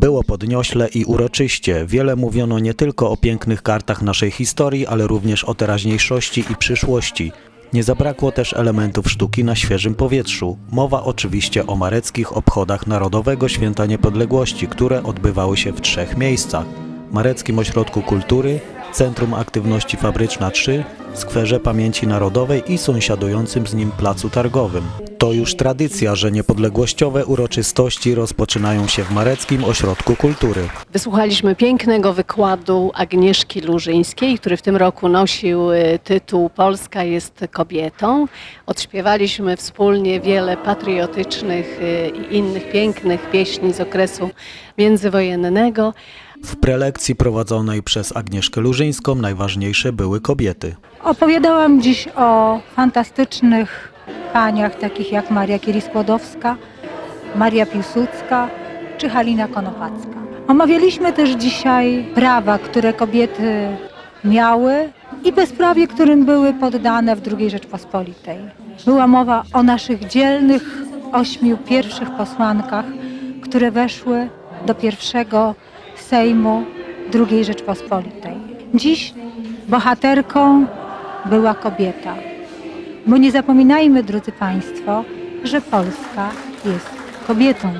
Było podniośle i uroczyście. Wiele mówiono nie tylko o pięknych kartach naszej historii, ale również o teraźniejszości i przyszłości. Nie zabrakło też elementów sztuki na świeżym powietrzu. Mowa oczywiście o mareckich obchodach Narodowego Święta Niepodległości, które odbywały się w trzech miejscach. Mareckim Ośrodku Kultury, Centrum Aktywności Fabryczna 3, Skwerze Pamięci Narodowej i sąsiadującym z nim Placu Targowym. To już tradycja, że niepodległościowe uroczystości rozpoczynają się w Mareckim Ośrodku Kultury. Wysłuchaliśmy pięknego wykładu Agnieszki Lużyńskiej, który w tym roku nosił y, tytuł Polska jest kobietą. Odśpiewaliśmy wspólnie wiele patriotycznych y, i innych pięknych pieśni z okresu międzywojennego. W prelekcji prowadzonej przez Agnieszkę Lużyńską najważniejsze były kobiety. Opowiadałam dziś o fantastycznych paniach, takich jak Maria Curie-Skłodowska, Maria Piłsudska czy Halina Konopacka. Omawialiśmy też dzisiaj prawa, które kobiety miały i bezprawie, którym były poddane w II Rzeczpospolitej. Była mowa o naszych dzielnych ośmiu pierwszych posłankach, które weszły do pierwszego Sejmu II Rzeczpospolitej. Dziś bohaterką była kobieta. Bo nie zapominajmy, drodzy Państwo, że Polska jest kobietą.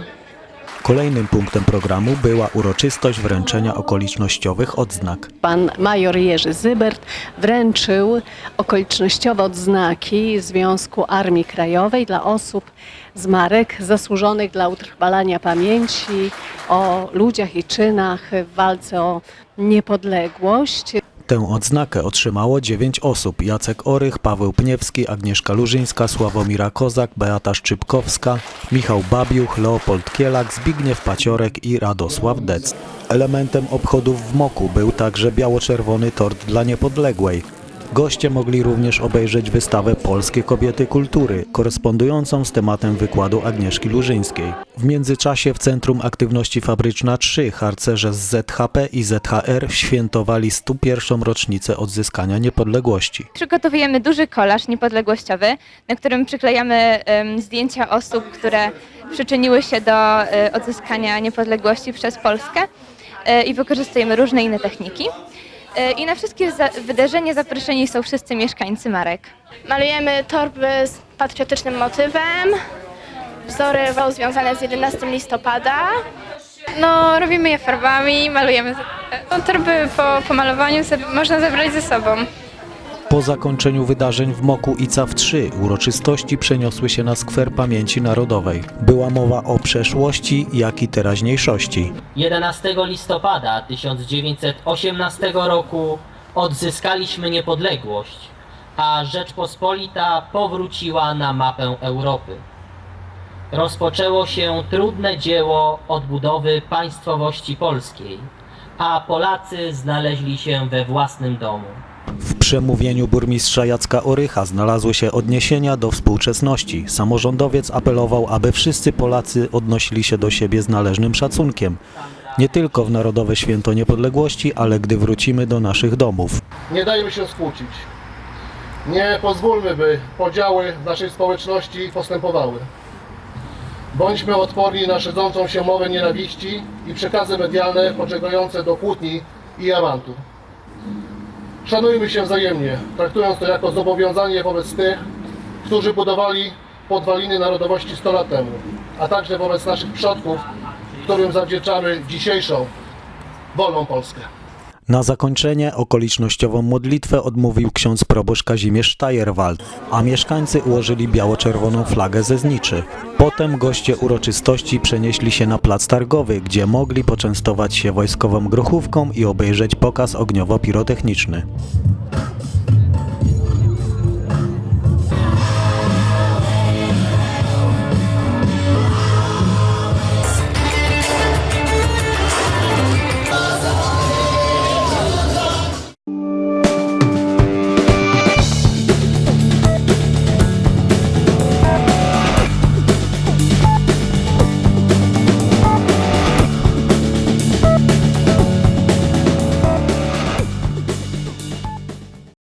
Kolejnym punktem programu była uroczystość wręczenia okolicznościowych odznak. Pan major Jerzy Zybert wręczył okolicznościowe odznaki Związku Armii Krajowej dla osób z marek zasłużonych dla utrwalania pamięci o ludziach i czynach w walce o niepodległość. Tę odznakę otrzymało dziewięć osób: Jacek Orych, Paweł Pniewski, Agnieszka Lużyńska, Sławomira Kozak, Beata Szczypkowska, Michał Babiuch, Leopold Kielak, Zbigniew Paciorek i Radosław Dec. Elementem obchodów w Moku był także biało-czerwony tort dla niepodległej. Goście mogli również obejrzeć wystawę Polskie Kobiety Kultury, korespondującą z tematem wykładu Agnieszki Lużyńskiej. W międzyczasie w Centrum Aktywności Fabryczna 3 harcerze z ZHP i ZHR świętowali 101. rocznicę odzyskania niepodległości. Przygotowujemy duży kolaż niepodległościowy, na którym przyklejamy zdjęcia osób, które przyczyniły się do e, odzyskania niepodległości przez Polskę e, i wykorzystujemy różne inne techniki. E, I na wszystkie za- wydarzenia zaproszeni są wszyscy mieszkańcy Marek. Malujemy torby z patriotycznym motywem, wzory związane z 11 listopada. No, robimy je farbami, malujemy. No, torby po pomalowaniu sobie można zabrać ze sobą. Po zakończeniu wydarzeń w Moku i CAW 3 uroczystości przeniosły się na skwer pamięci narodowej. Była mowa o przeszłości, jak i teraźniejszości. 11 listopada 1918 roku odzyskaliśmy niepodległość, a Rzeczpospolita powróciła na mapę Europy. Rozpoczęło się trudne dzieło odbudowy państwowości polskiej, a Polacy znaleźli się we własnym domu. W przemówieniu burmistrza Jacka Orycha znalazły się odniesienia do współczesności. Samorządowiec apelował, aby wszyscy Polacy odnosili się do siebie z należnym szacunkiem. Nie tylko w Narodowe Święto Niepodległości, ale gdy wrócimy do naszych domów. Nie dajmy się skłócić. Nie pozwólmy, by podziały w naszej społeczności postępowały. Bądźmy odporni na szydzącą się mowę nienawiści i przekazy medialne pociągające do kłótni i awantur. Szanujmy się wzajemnie, traktując to jako zobowiązanie wobec tych, którzy budowali podwaliny narodowości 100 lat temu, a także wobec naszych przodków, którym zawdzięczamy dzisiejszą wolną Polskę. Na zakończenie okolicznościową modlitwę odmówił ksiądz proboszcz Kazimierz Stajerwald, a mieszkańcy ułożyli biało-czerwoną flagę ze zniczy. Potem goście uroczystości przenieśli się na plac targowy, gdzie mogli poczęstować się wojskową grochówką i obejrzeć pokaz ogniowo-pirotechniczny.